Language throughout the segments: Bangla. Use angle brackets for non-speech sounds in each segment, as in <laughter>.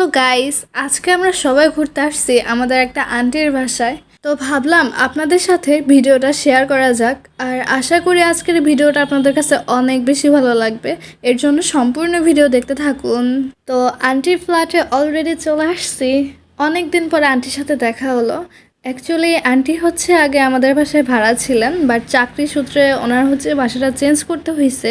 হ্যালো গাইস, আজকে আমরা সবাই ঘুরতে আসছি আমাদের একটা আন্টির বাসায়। তো ভাবলাম আপনাদের সাথে ভিডিওটা শেয়ার করা যাক, আর আশা করি আজকের ভিডিওটা আপনাদের কাছে অনেক বেশি ভালো লাগবে। এর জন্য সম্পূর্ণ ভিডিও দেখতে থাকুন। তো আন্টির ফ্ল্যাটে অলরেডি চলে আসছি। অনেক দিন পরে আন্টির সাথে দেখা হলো। অ্যাকচুয়ালি আন্টি হচ্ছে আগে আমাদের বাসায় ভাড়া ছিলেন বাট চাকরি সূত্রে ওনার হচ্ছে বাসাটা চেঞ্জ করতে হয়েছে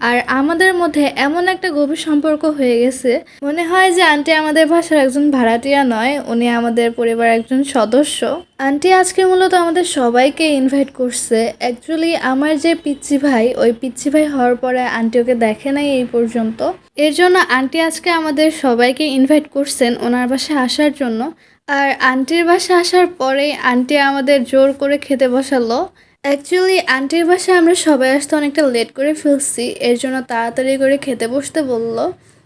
আর আমাদের মধ্যে এমন একটা গভীর সম্পর্ক হয়ে গেছে। মনে হয় যে আন্টি আমাদের বাসার একজন ভাড়াটিয়া নয়, উনি আমাদের পরিবারের একজন সদস্য। আন্টি আজকে মূলত আমাদের সবাইকে ইনভাইট করছে। অ্যাকচুয়ালি আমার যে পিচ্চি ভাই, ওই পিচ্চি ভাই হওয়ার পরে আন্টি ওকে দেখে নাই এই পর্যন্ত। এর জন্য আন্টি আজকে আমাদের সবাইকে ইনভাইট করছেন ওনার বাসায় আসার জন্য। আর আন্টির বাসায় আসার পরেই আন্টি আমাদের জোর করে খেতে বসালো। অ্যাকচুয়ালি আন্টির বাসায় আমরা সবাই আসতে অনেকটা লেট করে ফেলছি, এর জন্য তাড়াতাড়ি করে খেতে বসতে বলল।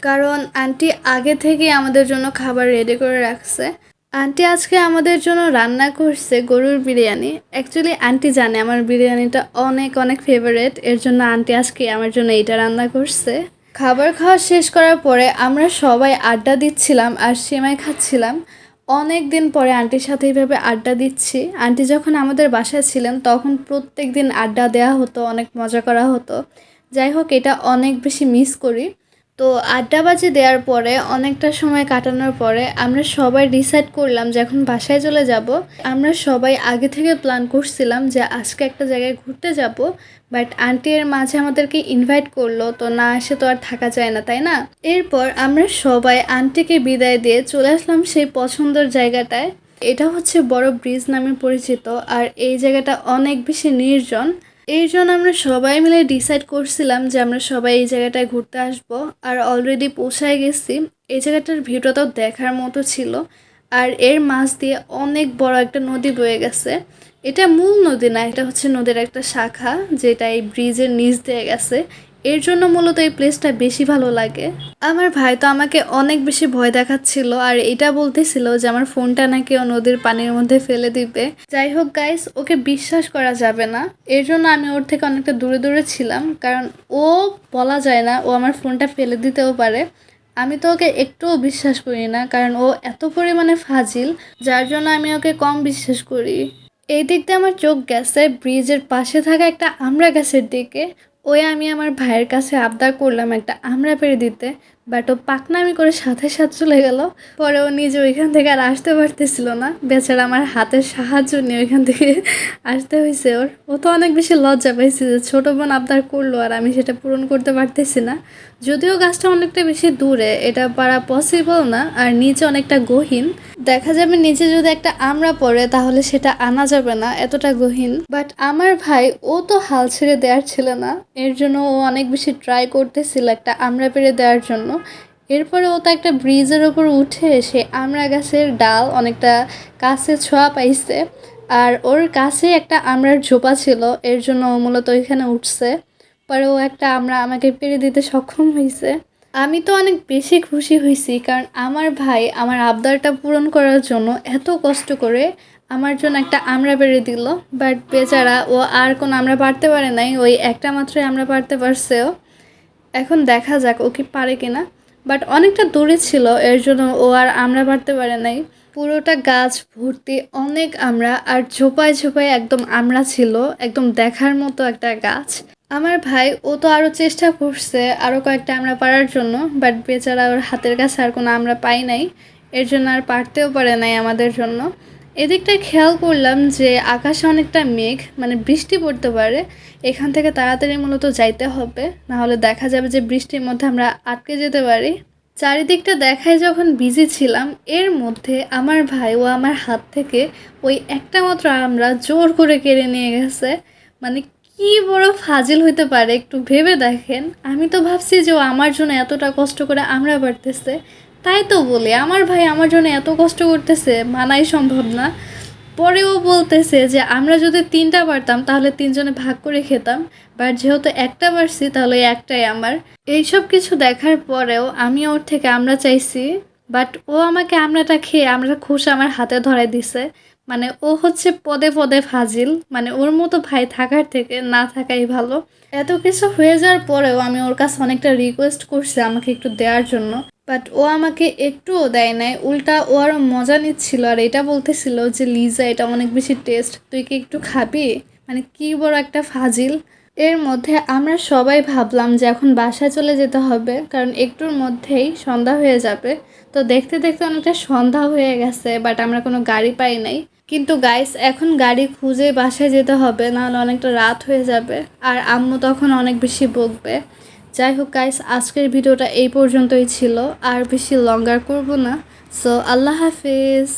কারণ আন্টি আগে থেকেই আমাদের জন্য খাবার রেডি করে রাখছে। আন্টি আজকে আমাদের জন্য রান্না করছে গরুর বিরিয়ানি। অ্যাকচুয়ালি আন্টি জানে আমার বিরিয়ানিটা অনেক অনেক ফেভারেট এর জন্য আন্টি আজকে আমার জন্য এটা রান্না করছে। খাবার খাওয়া শেষ করার পরে আমরা সবাই আড্ডা দিচ্ছিলাম আর সেমাই খাচ্ছিলাম। অনেক দিন পরে আন্টির সাথে এইভাবে আড্ডা দিচ্ছি। আন্টি যখন আমাদের বাসায় ছিলেন, তখন প্রত্যেক দিন আড্ডা দেওয়া হতো, অনেক মজা করা হতো। যাই হোক, এটা অনেক বেশি মিস করি। তো আড্ডাবাজি দেওয়ার পরে, অনেকটা সময় কাটানোর পরে আমরা সবাই ডিসাইড করলাম যে এখন বাসায় চলে যাব। আমরা সবাই আগে থেকে প্ল্যান করছিলাম যে আজকে একটা জায়গায় ঘুরতে যাব বাট আন্টি এর মাঝে আমাদেরকে ইনভাইট করল, তো না এসে তো আর থাকা যায় না, তাই না? এরপর আমরা সবাই আন্টিকে বিদায় দিয়ে চলে আসলাম সেই পছন্দের জায়গাটায়। এটা হচ্ছে বড় ব্রিজ নামে পরিচিত, আর এই জায়গাটা অনেক বেশি নির্জন। এই জন্য আমরা সবাই মিলে ডিসাইড করছিলাম যে আমরা সবাই এই জায়গাটায় ঘুরতে আসব। আর অলরেডি পৌঁছায় গেছি। এই জায়গাটার ভিউটাও দেখার মতো ছিল। আর এর মাছ দিয়ে অনেক বড় একটা নদী বয়ে গেছে। এটা মূল নদী না, এটা হচ্ছে নদীর একটা শাখা, যেটা এই ব্রিজের নিচ দিয়ে গেছে। এর জন্য মূলত এই প্লেসটা বেশি ভালো লাগে। আমার ভাই তো আমাকে অনেক বেশি ভয় দেখাচ্ছিল আর এটা বলতেছিল যে আমার ফোনটা নাকি ও নদীর পানির মধ্যে ফেলে দিবে। যাই হোক গাইস ওকে বিশ্বাস করা যাবে না। এর জন্য আমি ওর থেকে অনেকটা দূরে দূরে ছিলাম কারণ ও বলা যায় না ও আমার ফোনটা ফেলে দিতেও পারে। আমি তো ওকে একটুও বিশ্বাস করি না কারণ ও এত পরিমাণে ফাজিল, যার জন্য আমি ওকে কম বিশ্বাস করি। এই দিক দিয়ে আমার চোখ গেছে ব্রিজের পাশে থাকা একটা আমড়া গাছের দিকে। ওই আমি আমার ভাইয়ের কাছে আবদার করলাম একটা আমড়া পেরে দিতে বাট ও পাকনামি করে সাথে সাথে চলে গেল। পরে ও নিজে ওইখান থেকে আর আসতে পারতেছিল না। বেচারা আমার হাতের সাহায্য নিয়ে ওইখান থেকে <laughs> আসতে হয়েছে ওর। ও তো অনেক বেশি লজ্জা পাইছে যে ছোটো বোন আবদার করল আর আমি সেটা পূরণ করতে পারতেছি না। যদিও গাছটা অনেকটা বেশি দূরে, এটা পারা পসিবল না, আর নিচে অনেকটা গহীন। দেখা যাবে নিচে যদি একটা আমড়া পড়ে, তাহলে সেটা আনা যাবে না, এতটা গহীন। বাট আমার ভাই, ও তো হাল ছেড়ে দেওয়ার ছিল না। এর জন্য ও অনেক বেশি ট্রাই করতেছিল একটা আমড়া পেরে দেওয়ার জন্য। এরপরে ও তো একটা ব্রিজের ওপর উঠে এসে আমড়া গাছের ডাল অনেকটা কাছে ছোঁয়া পাইছে। আর ওর কাছে একটা আমড়ার ঝোপা ছিল, এর জন্য ও মূলত ওইখানে উঠছে। পরে ও একটা আমরা আমাকে পেরে দিতে সক্ষম হয়েছে আমি তো অনেক বেশি খুশি হয়েছি কারণ আমার ভাই আমার আবদারটা পূরণ করার জন্য এত কষ্ট করে আমার জন্য একটা আমরা বেড়ে দিল। বাট বেচারা, ও আর কোনো আমরা পারতে পারে নাই। ওই একটা মাত্রই আমরা পারতে পারছেও এখন দেখা যাক ও কি পারে কিনা। বাট অনেকটা দূরে ছিল, এর জন্য ও আর আমরা পারতে পারে নাই। পুরোটা গাছ ভর্তি অনেক আমরা, আর ঝোপায় ঝোপায় একদম আমরা ছিল, একদম দেখার মতো একটা গাছ। আমার ভাই, ও তো আরও চেষ্টা করছে আরও কয়েকটা আমরা পারার জন্য বাট বেচারা ওর হাতের কাছে আর কোনো আমরা পাই নাই। এর জন্য আর পারতেও পারে নাই আমাদের জন্য। এদিকটায় খেয়াল করলাম যে আকাশে অনেকটা মেঘ মানে বৃষ্টি পড়তে পারে। এখান থেকে তাড়াতাড়ি মূলত যাইতে হবে, নাহলে দেখা যাবে যে বৃষ্টির মধ্যে আমরা আটকে যেতে পারি। চারিদিকটা দেখায় যখন বিজি ছিলাম, এর মধ্যে আমার ভাই ও আমার হাত থেকে ওই একটা মাত্র আমরা জোর করে কেড়ে নিয়ে গেছে। মানে কি বড় ফাজিল হইতে পারে একটু ভেবে দেখেন। আমি তো ভাবছি যে ও আমার জন্য এতটা কষ্ট করে আমরা বাড়তেছে। তাই তো বলি, আমার ভাই আমার জন্য এত কষ্ট করতেছে, মানাই সম্ভব না। পরেও বলতেছে যে, আমরা যদি তিনটা পারতাম, তাহলে তিনজনে ভাগ করে খেতাম। বাট যেহেতু একটা পারছি, তাহলে একটাই আমার। এইসব কিছু দেখার পরেও আমি ওর থেকে আমরা চাইছি, বাট ও আমাকে আমরাটা খেয়ে, আমরা খুশ আমার হাতে ধরাই দিছে। মানে ও হচ্ছে পদে পদে ফাজিল মানে ওর মতো ভাই থাকার থেকে না থাকাই ভালো। এত কিছু হয়ে যাওয়ার পরেও আমি ওর কাছে অনেকটা রিকোয়েস্ট করছি আমাকে একটু দেওয়ার জন্য বাট ও আমাকে একটুও দেয় নাই। উল্টা ও আরও মজা নিচ্ছিল আর এটা বলতেছিল যে, লিজা, এটা অনেক বেশি টেস্ট তুই কি একটু খাবি? মানে কি বড় একটা ফাজিল। এর মধ্যে আমরা সবাই ভাবলাম যে এখন বাসায় চলে যেতে হবে, কারণ একটুর মধ্যেই সন্ধ্যা হয়ে যাবে। তো দেখতে দেখতে অনেকটা সন্ধ্যা হয়ে গেছে বাট আমরা কোনো গাড়ি পাই নাই। কিন্তু গাইস এখন গাড়ি খুঁজে বাসায় যেতে হবে, নাহলে অনেকটা রাত হয়ে যাবে, আর আম্মু তখন অনেক বেশি বকবে। যাই হোক গাইস আজকের ভিডিওটা এই পর্যন্তই ছিল, আর বেশি লঙ্গার করব না। সো আল্লাহ হাফিজ।